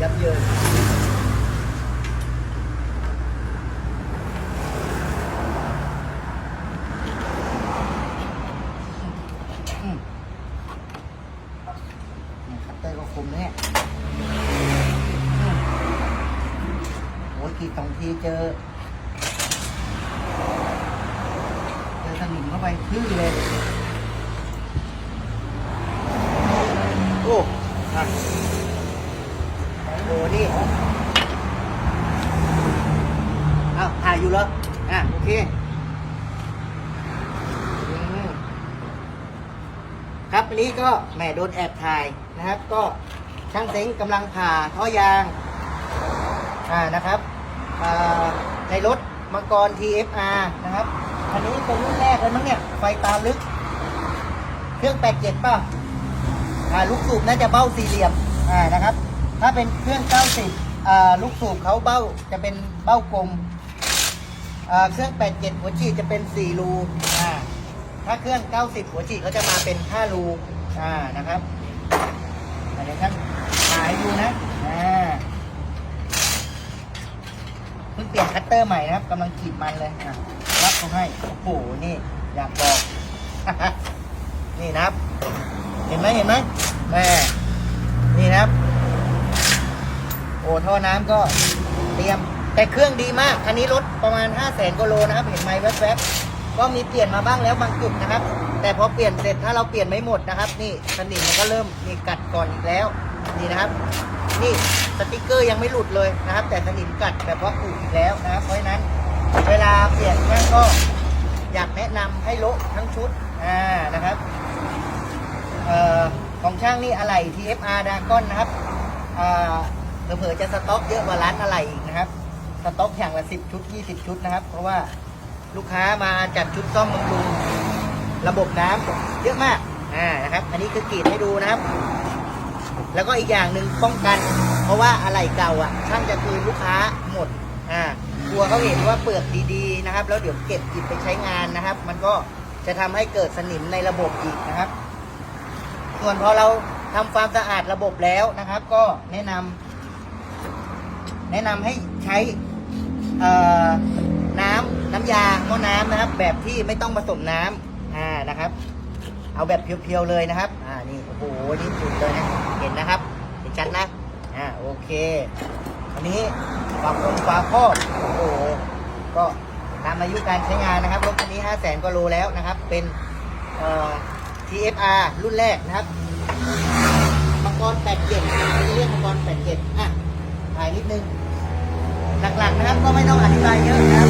ยับเยินอืมเนี่ยคัตเตอร์ก็คมนะเนี่ยอืมโอ้ยทีสองทีเจอ เจอสนิมเข้าไปทื่อเลย โอ้อะ อ้นี่อาวถ่ายอยู่เหรออะโอเคครับอันนี้ก็แหมโดนแอบถ่ายนะครับ ก็ช่างเซ้งกำลังผ่าท่อยางอ่านะครับในรถมังกร TFR นะครับ อันนี้เป็นรุ่นแรกเลยมั้งเนี่ย ไฟตาลึก เครื่องแปดเจ็ดป่ะอ่าลูกสูบน่าจะเบ้าสี่เหลี่ยมอ่านะครับ ถ้าเป็นเครื่อง 90อ่าลูกสูบเขาเบ้าจะเป็นเบ้ากลมอ่าเครื่อง 87 หัวฉีดจะเป็น 4 รูอ่าถ้าเครื่อง 90 หัวฉีดเขาจะมาเป็น 5 รูอ่านะครับอันนี้ท่านหายดูนะอ่าเพิ่งเปลี่ยนคัตเตอร์ใหม่นะครับกำลังขีดมันเลยอะรับเขาให้โอ้โหนี่อยากบอก นี่นะครับ เห็นไหมเห็นไหมแม่นี่นะครับ อ้ท่อน้ำก็เตรียม แต่เครื่องดีมากคันนี้รถประมาณ 5 0 0แสนกโลนะครับ เห็นไหมแวบๆก็มีเปลี่ยนมาบ้างแล้วบางจุดนะครับ แต่พอเปลี่ยนเสร็จถ้าเราเปลี่ยนไม่หมดนะครับ นี่สนิมมันก็เริ่มมีกัดก่อนอีกแล้วนี่นะครับ นี่สติกเกอร์ยังไม่หลุดเลยนะครับ แต่สนิมกัดแบบว่าอุอีกแล้วนะครับเพราะฉะนั้น เวลาเปลี่ยนช่างก็อยากแนะนำให้โละทั้งชุดอ่านะครับเอ่อของช่างนี่อะไหล่ TFR ดากอนนะครับอ่า เผื่อจะสต็อกเยอะกว่าร้านอะไหล่อีกนะครับ สต็อกอย่างละ10ชุด20ชุดนะครับ เพราะว่าลูกค้ามาจัดชุดซ่อมบำรุงระบบน้ำเยอะมาก อ่า นะครับ อันนี้คือกรีดให้ดูนะครับ แล้วก็อีกอย่างหนึ่งป้องกัน เพราะว่าอะไหล่เก่าอะ ช่างจะคืนลูกค้าหมด อ่ากลัวเขาเห็นว่าเปลือกดีๆนะครับ แล้วเดี๋ยวเก็บหยิบไปใช้งานนะครับ มันก็จะทำให้เกิดสนิมในระบบอีกนะครับ ส่วนพอเราทำความสะอาดระบบแล้วนะครับ ก็แนะนำ แนะนำให้ใช้เอ่อน้ำน้ำยาหม้อน้ำนะครับ แบบที่ไม่ต้องผสมน้ำอ่านะครับ เอาแบบเพียวๆเลยนะครับ อ่า นี่ โอ้โห นี่จุดเลยนะ เห็นนะครับ เห็นชัดนะ อ่า โอเค อันนี้ฝาคงฝาครอบโอ้โห ก็ตามอายุการใช้งานนะครับ รถคันนี้ 5 0 0แสนกว่าโลแล้วนะครับ เป็นเอ่อ TFR รุ่นแรกนะครับมังกรแปดเจ็ดไม่ได้เรียกมังกรแปดเจ็ดอะ ถ่ายนิดนึง หลักๆนะครับก็ไม่ต้องอธิบายเยอะนะครับ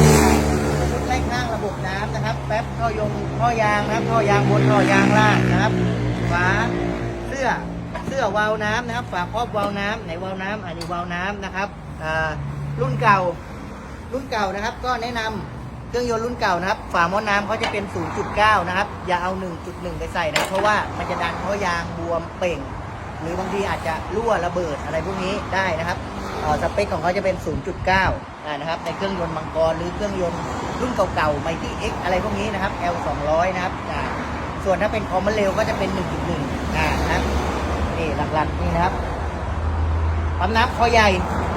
ชุดไล่ข้างระบบน้ำนะครับ แป๊บท่อยงท่อยางนะครับท่อยางบนท่อยางล่างนะครับฝาเสื้อเสื้อวาล์วน้ำนะครับ ฝาครอบวาล์วน้ำไหนวาล์วน้ำอันนี้วาล์วน้ำนะครับอ่ารุ่นเก่ารุ่นเก่านะครับ ก็แนะนำเครื่องยนต์รุ่นเก่านะครับ ฝาหม้อน้ำเขาจะเป็น 0.9 นะครับ อย่าเอา 1.1 ไปใส่นะ เพราะว่ามันจะดันท่อยางบวมเป่ง หรือบางทีอาจจะรั่วระเบิดอะไรพวกนี้ได้นะครับ สเปคของเขาจะเป็น 0.9นะครับในเครื่องยนต์มังกรหรือเครื่องยนต์รุ่นเก่าๆ Mighty X อะไรพวกนี้นะครับ L 200นะครับส่วนถ้าเป็นคอมมอนเร็วก็จะเป็น 1.1อ่านะครับนี่หลักๆนี่นะครับปั๊มน้ำคอใหญ่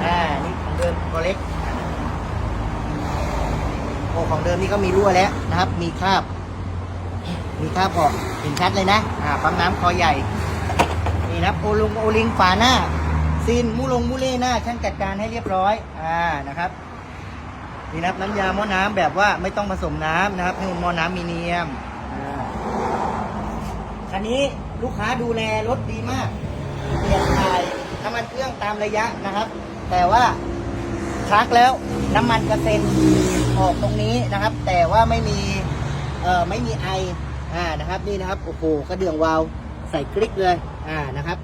อ่านี่ของเดิมคอเล็กโอ้ของเดิมนี่ก็มีรั่วแล้วนะครับ มีคราบ มีคราบออกเห็นชัดเลยนะอ่าปั๊มน้ำคอใหญ่นี่นะครับโอลุงโอลิงฝาหน้า ซีนมูลงมูเล่หน้าช่างจัดการให้เรียบร้อยอ่านะครับนี่นะครับน้ำยาหม้อน้ำแบบว่าไม่ต้องผสมน้ำนะครับให้เป็นหม้อน้ำมีเนียมอันนี้ลูกค้าดูแลรถดีมากเปลี่ยนถ่ายน้ำมันเครื่องตามระยะนะครับ แต่ว่าชักแล้วน้ำมันกระเซ็นออกตรงนี้นะครับ แต่ว่าไม่มีเอ่อไม่มีไออ่านะครับ นี่นะครับโอ้โหกระเดื่องวาวใส่กริกเลยอ่านะครับ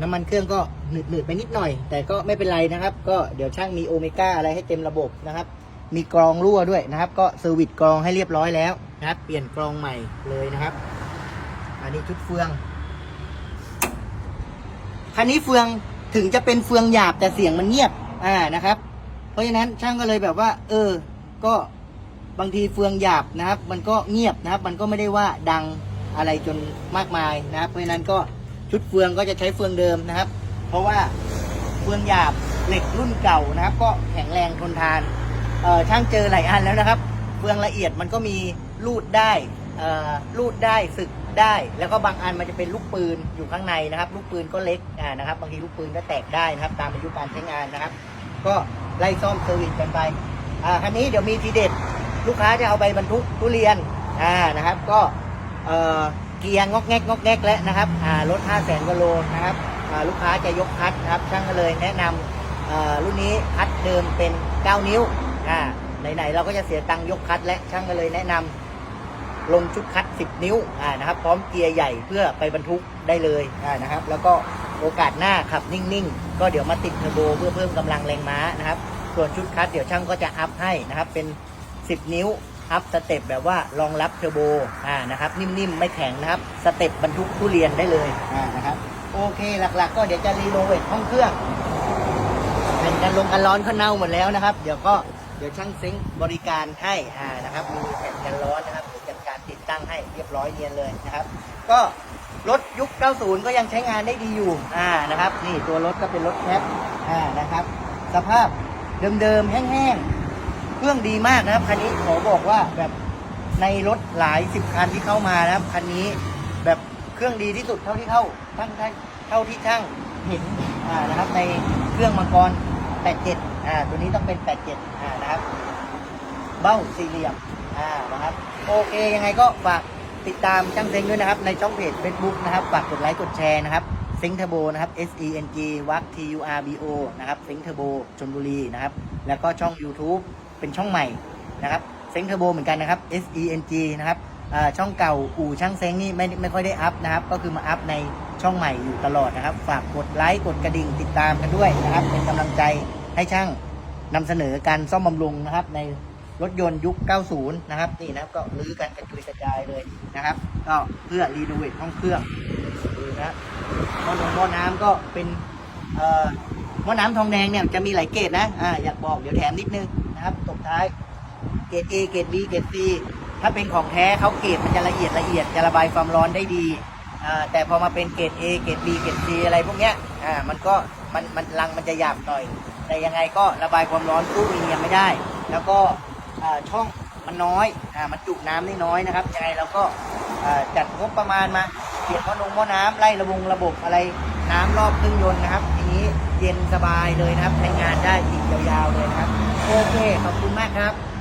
น้ำมันเครื่องก็หนืดๆไปนิดหน่อย แต่ก็ไม่เป็นไรนะครับ ก็เดี๋ยวช่างมีโอเมก้าอะไรให้เต็มระบบนะครับ มีกรองรั่วด้วยนะครับ ก็เซอร์วิสกรองให้เรียบร้อยแล้วนะครับ เปลี่ยนกรองใหม่เลยนะครับ อันนี้ชุดเฟืองคันนี้เฟืองถึงจะเป็นเฟืองหยาบแต่เสียงมันเงียบ อ่านะครับ เพราะฉะนั้นช่างก็เลยแบบว่า เออ ก็บางทีเฟืองหยาบนะครับ มันก็เงียบนะครับ มันก็ไม่ได้ว่าดังอะไรจนมากมายนะครับ เพราะฉะนั้นก็ ชุดเฟืองก็จะใช้เฟืองเดิมนะครับ เพราะว่าเฟืองหยาบเหล็กรุ่นเก่านะครับ ก็แข็งแรงทนทานเออช่างเจอหลายอันแล้วนะครับ เฟืองละเอียดมันก็มีรูดได้เออรูดได้สึกได้ แล้วก็บางอันมันจะเป็นลูกปืนอยู่ข้างในนะครับ ลูกปืนก็เล็กอ่านะครับ บางทีลูกปืนก็แตกได้นะครับ ตามอายุการใช้งานนะครับ ก็ไล่ซ่อมเซอร์วิสกันไปอ่าคันนี้เดี๋ยวมีทีเด็ด ลูกค้าจะเอาไปบรรทุกทุเรียนอ่านะครับ ก็ เกียร์งอกแงกงอกแงกแล้วนะครับรถ 5 0 0 0 0กโลนะครับลูกค้าจะยกคัดนะครับช่างก็เลยแนะนำรุ่นนี้คัดเดิมเป็น 9 นิ้วอ่าไหนๆเราก็จะเสียตังค์ยกคัดและช่างก็เลยแนะนำลงชุดคัด 10 นิ้วอ่านะครับ พร้อมเกียร์ใหญ่เพื่อไปบรรทุกได้เลยอ่านะครับ แล้วก็โอกาสหน้าขับนิ่งๆ ก็เดี๋ยวมาติดเทอร์โบเพื่อเพิ่มกำลังแรงม้านะครับ ส่วนชุดคัดเดี๋ยวช่างก็จะอัพให้นะครับเป็น 10 นิ้ว อัพสเต็ปแบบว่ารองรับเทอร์โบอ่านะครับนิ่มๆ ไม่แข็งนะครับ สเต็ปบรรทุกทุเรียนได้เลยอ่านะครับโอเคหลักๆ ก็เดี๋ยวจะรีโนเวทห้องเครื่องเป็นกันลงกันร้อนเขาเน่าหมดแล้วนะครับ เดี๋ยวก็เดี๋ยวช่างซิงค์บริการให้อ่านะครับมีแผ่นกันร้อนนะครับจัดการติดตั้งให้เรียบร้อยเนียนเลยนะครับ ก็รถยุค 90 ก็ยังใช้งานได้ดีอยู่อ่านะครับ นี่ตัวรถก็เป็นรถแคปอ่านะครับ สภาพเดิมๆแห้งๆ เครื่องดีมากนะครับคันนี้ขอบอกว่าแบบในรถหลายสิบคันที่เข้ามานะครับคันนี้แบบเครื่องดีที่สุดเท่าที่เข้าทั้งทั้งเท่าที่ช่างเห็นอ่านะครับ ในเครื่องมังกร 87 อ่า ตัวนี้ต้องเป็น 87 อ่านะครับ เบ้าสี่เหลี่ยมอ่านะครับ โอเค ยังไงก็ฝากติดตามช่างเซ็งด้วยนะครับ ในช่องเพจ Facebook นะครับ ฝากกดไลค์ กดแชร์นะครับเซ็งเทอร์โบนะครับ S E N G วัก T U R B O นะครับเซ็งเทอร์โบชนบุรีนะครับ แล้วก็ช่อง YouTube เป็นช่องใหม่นะครับเซ็งเทอร์โบเหมือนกันนะครับ S E N G นะครับช่องเก่าอู่ช่างเซ็งนี่ไม่ไม่ค่อยได้อัพนะครับ ก็คือมาอัพในช่องใหม่อยู่ตลอดนะครับ ฝากกดไลค์กดกระดิ่งติดตามกันด้วยนะครับ เป็นกำลังใจให้ช่างนำเสนอการซ่อมบำรุงนะครับ ในรถยนต์ยุค 90 นะครับนี่นะครับก็รื้อกันกระจุยกระจายเลยนะครับ ก็เพื่อรีโนเวทห้องเครื่องนะหม้อน้ำหม้อน้ำก็เป็นเอ่อหม้อน้ำทองแดงเนี่ยจะมีหลายเกรดนะอ่าอยากบอกเดี๋ยวแถมนิดนึง ท้าย เกรด A เกรด B เกรด C ถ้าเป็นของแท้เขาเกรดมันจะละเอียดละเอียดจะระบายความร้อนได้ดีแต่พอมาเป็นเกรด A เกรด B เกรด C อะไรพวกเนี้ยอ่ามันก็มันมันรังมันจะหยาบหน่อย แต่ยังไงก็ระบายความร้อนสู้มีเนียมไม่ได้ แล้วก็ช่องมันน้อยอ่ามันจุน้ำได้น้อยนะครับยังไงเราก็จัดงบประมาณมาเปลี่ยนหม้อนงหม้อน้ำไล่ระวงระบบอะไรน้ำรอบเครื่องยนต์นะครับทีนี้เย็นสบายเลยนะครับใช้งานได้ติดยาวๆเลยนะครับ โอเค ขอบคุณมากครับ